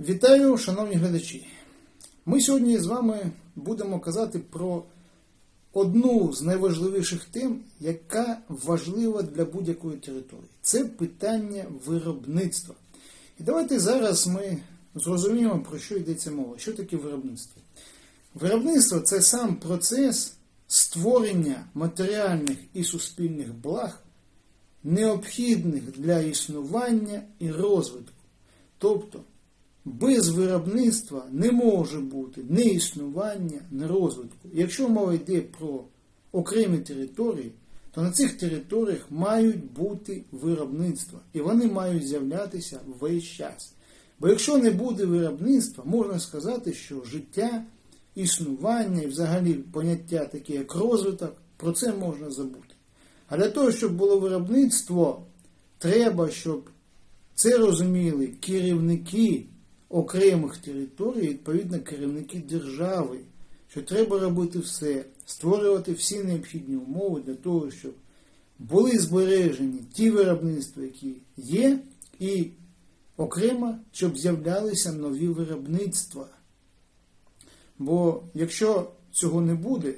Вітаю, шановні глядачі. Ми сьогодні з вами будемо казати про одну з найважливіших тем, яка важлива для будь-якої території. Це питання виробництва. І давайте зараз ми зрозуміємо, про що йдеться мова. Що таке виробництво? Виробництво це сам процес створення матеріальних і суспільних благ, необхідних для існування і розвитку. Тобто, без виробництва не може бути ні існування, ні розвитку. Якщо мова йде про окремі території, то на цих територіях мають бути виробництва, і вони мають з'являтися весь час. Бо якщо не буде виробництва, можна сказати, що життя, існування і взагалі поняття таке, як розвиток, про це можна забути. А для того, щоб було виробництво, треба, щоб це розуміли керівники окремих територій, відповідно керівники держави, що треба робити все, створювати всі необхідні умови для того, щоб були збережені ті виробництва, які є, і окремо, щоб з'являлися нові виробництва. Бо якщо цього не буде,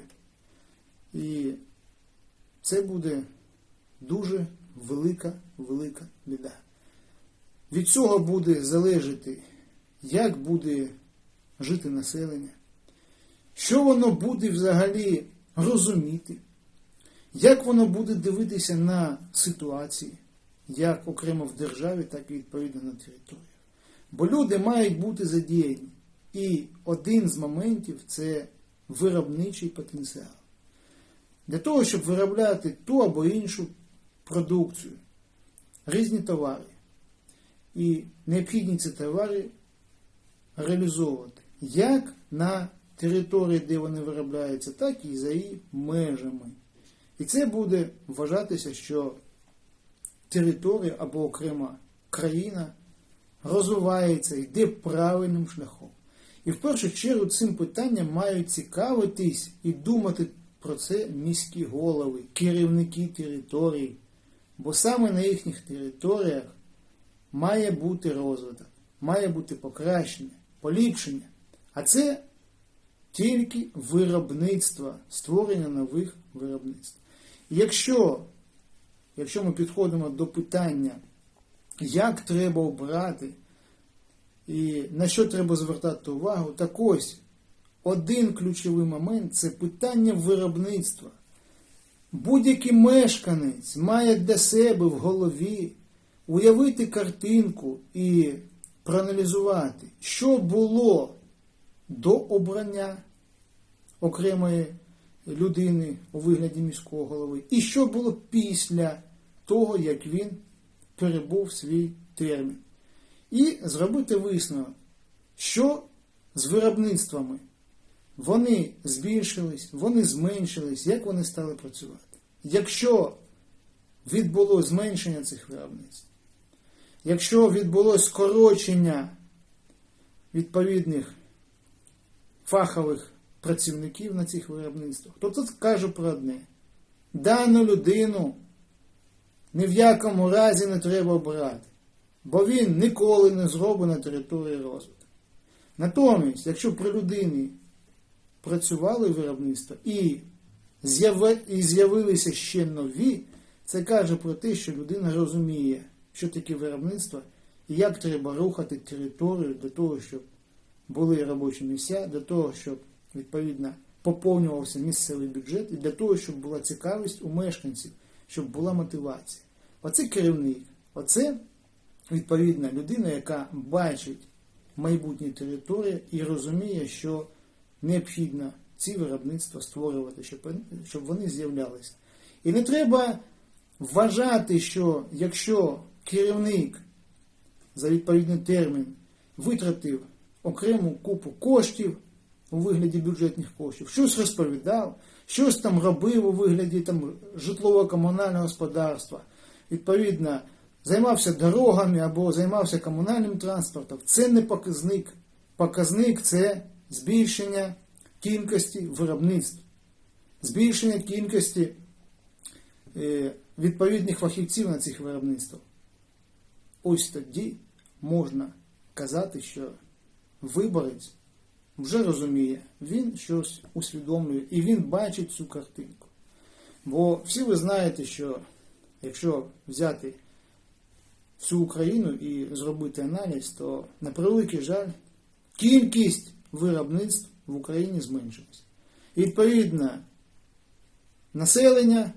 і це буде дуже велика, велика біда. Від цього буде залежати, як буде жити населення, що воно буде взагалі розуміти, як воно буде дивитися на ситуації, як окремо в державі, так і відповідно на території. Бо люди мають бути задіяні. І один з моментів це виробничий потенціал. Для того, щоб виробляти ту або іншу продукцію, різні товари. І необхідні ці товари реалізовувати як на території, де вони виробляються, так і за її межами. І це буде вважатися, що територія або окрема країна розвивається, йде правильним шляхом. І в першу чергу цим питанням мають цікавитись і думати про це міські голови, керівники територій. Бо саме на їхніх територіях має бути розвиток, має бути покращення, поліпшення. А це тільки виробництво, створення нових виробництв. Якщо, якщо ми підходимо до питання, як треба обрати і на що треба звертати увагу, так ось один ключовий момент це питання виробництва. Будь-який мешканець має для себе в голові уявити картинку і проаналізувати, що було до обрання окремої людини у вигляді міського голови, і що було після того, як він перебув свій термін. І зробити висновок, що з виробництвами вони збільшились, вони зменшились, як вони стали працювати. Якщо відбулося зменшення цих виробництв, якщо відбулося скорочення відповідних фахових працівників на цих виробництвах, то тут кажу про одне. Дану людину ні в якому разі не треба обирати, бо він ніколи не зробить на території розвитку. Натомість, якщо при людині працювали виробництва і з'явилися ще нові, це каже про те, що людина розуміє, що таке виробництво і як треба рухати територію для того, щоб були робочі місця, для того, щоб відповідно поповнювався місцевий бюджет, і для того, щоб була цікавість у мешканців, щоб була мотивація. Оце керівник, оце відповідна людина, яка бачить майбутні території і розуміє, що необхідно ці виробництва створювати, щоб, вони з'являлися. І не треба вважати, що якщо керівник за відповідний термін витратив окрему купу коштів у вигляді бюджетних коштів, щось розповідав, щось там робив у вигляді там, житлово-комунального господарства, відповідно, займався дорогами або займався комунальним транспортом, це не показник. Показник це збільшення кількості виробництв, збільшення кількості е, відповідних фахівців на цих виробництвах. Ось тоді можна казати, що виборець вже розуміє, він щось усвідомлює і він бачить цю картинку. Бо всі ви знаєте, що якщо взяти всю Україну і зробити аналіз, то на превеликий жаль, кількість виробництв в Україні зменшилась. І відповідно, населення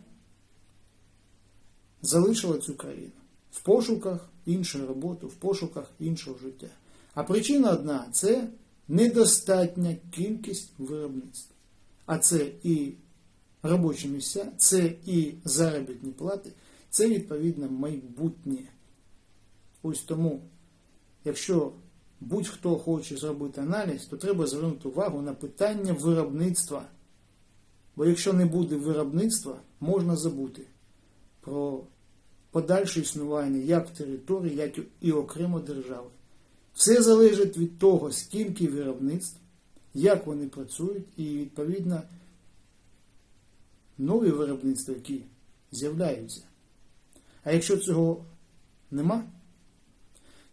залишило цю країну в пошуках іншої роботи, в пошуках іншого життя. А причина одна це недостатня кількість виробництв. А це і робочі місця, це і заробітні плати, це відповідно майбутнє. Ось тому, якщо будь-хто хоче зробити аналіз, то треба звернути увагу на питання виробництва. Бо якщо не буде виробництва, можна забути про подальше існування як території, як і окремо держави. Все залежить від того, скільки виробництв, як вони працюють, і відповідно нові виробництва, які з'являються. А якщо цього нема,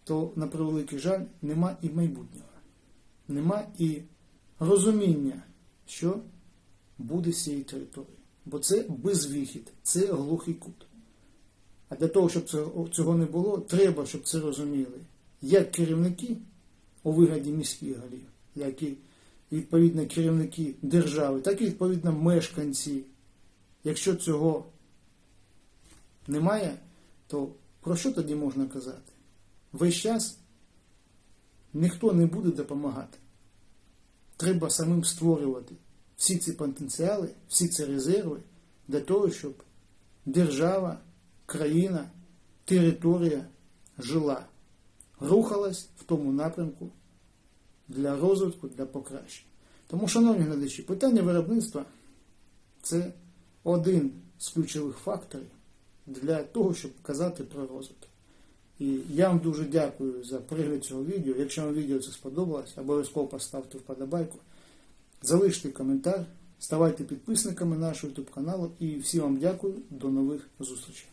то, на превеликий жаль, нема і майбутнього. Нема і розуміння, що буде з цієї території. Бо це безвихід, це глухий кут. А для того, щоб цього не було, треба, щоб це розуміли як керівники у вигляді міських голів, як і відповідно керівники держави, так і відповідно мешканці. Якщо цього немає, то про що тоді можна казати? Весь час ніхто не буде допомагати. Треба самим створювати всі ці потенціали, всі ці резерви для того, щоб держава, країна, територія жила, рухалась в тому напрямку для розвитку, для покращення. Тому, шановні глядачі, питання виробництва це один з ключових факторів для того, щоб казати про розвиток. І я вам дуже дякую за перегляд цього відео. Якщо вам відео це сподобалось, обов'язково поставте вподобайку, залиште коментар, ставайте підписниками нашого YouTube каналу і всім вам дякую. До нових зустрічей.